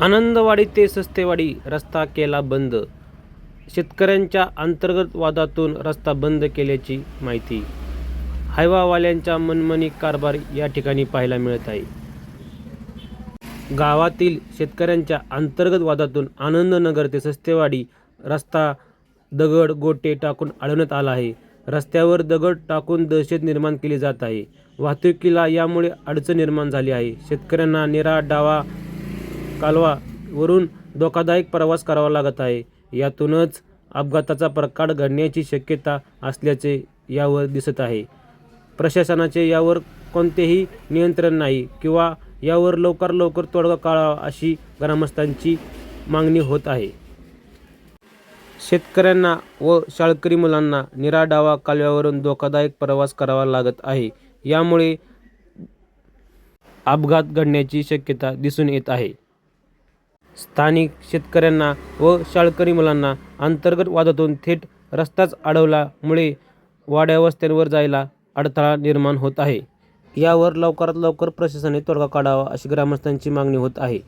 आनंदवाडी ते सस्तेवाडी रस्ता केला बंद. शेतकऱ्यांच्या अंतर्गत वादातून रस्ता बंद केल्याची माहिती. हायवावाल्यांचा मनमनी कारभार या ठिकाणी पाहायला मिळत आहे. गावातील शेतकऱ्यांच्या अंतर्गत वादातून आनंदनगर ते सस्तेवाडी रस्ता दगड गोटे टाकून अडवण्यात आला आहे. रस्त्यावर दगड टाकून दहशत निर्माण केली जात आहे. वाहतुकीला यामुळे अडचण निर्माण झाली आहे. शेतकऱ्यांना निरा डावा कालवावरून धोकादायक प्रवास करावा लागत आहे. यातूनच अपघाताचा प्रकार घडण्याची शक्यता असल्याचे यावर दिसत आहे. प्रशासनाचे यावर कोणतेही नियंत्रण नाही किंवा यावर लवकर लवकर तोडगा काढावा अशी ग्रामस्थांची मागणी होत आहे. शेतकऱ्यांना व शाळकरी मुलांना निराडावा कालव्यावरून धोकादायक प्रवास करावा लागत आहे. यामुळे अपघात घडण्याची शक्यता दिसून येत आहे. स्थानिक शेतकऱ्यांना व शाळकरी मुलांना अंतर्गत वादातून थेट रस्ताच अडवल्यामुळे वाड्यावस्त्यांवर जायला अडथळा निर्माण होत आहे. यावर लवकरात लवकर प्रशासनाने तोडगा काढावा अशी ग्रामस्थांची मागणी होत आहे.